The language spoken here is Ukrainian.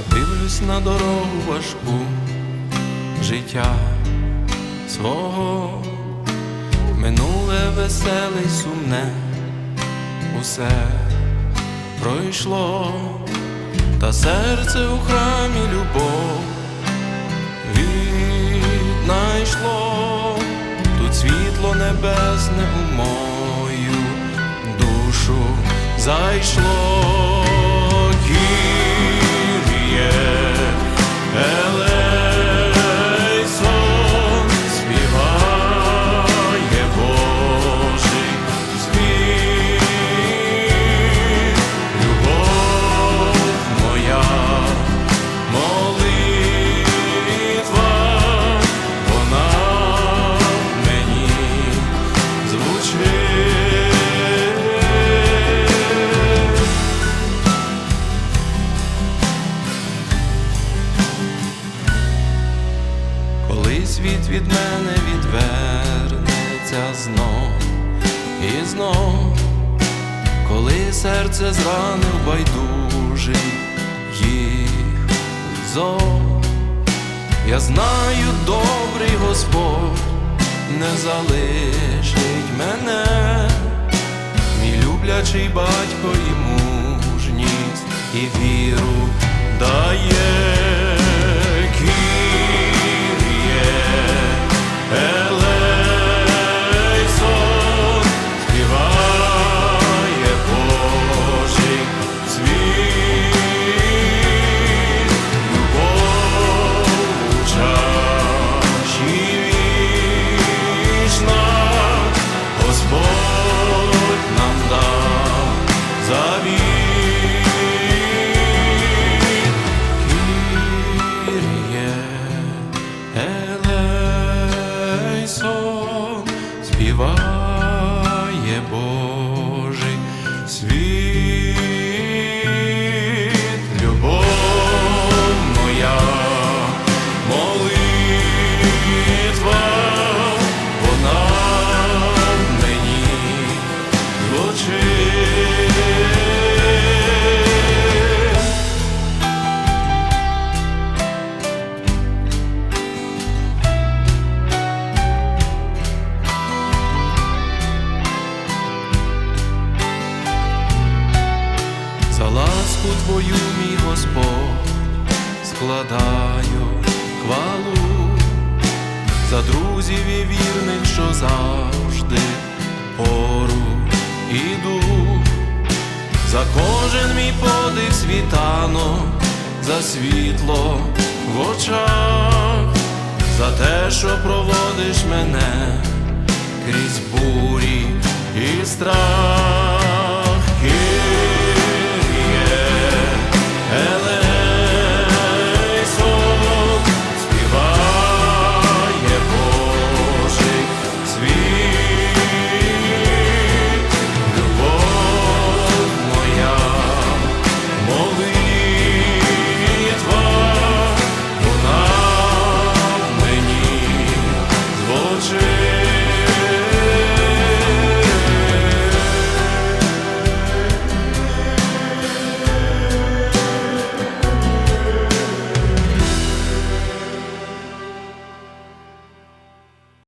Я дивлюсь на дорогу важку життя свого, минуле веселе й сумне, усе пройшло, та серце у храмі любов віднайшло, тут світло небесне у мою душу зайшло. Коли світ від мене відвернеться знов і знов, коли серце зранив байдужий їх зов, я знаю, добрий Господь не залишить мене, мій люблячий батько і мужність, і віру дає. Співає Божий світ, ласку твою, мій Господь, складаю хвалу за друзів і вірних, що завжди поруч іду, за кожен мій подих світанок, за світло в очах, за те, що проводиш мене крізь бурі і страх.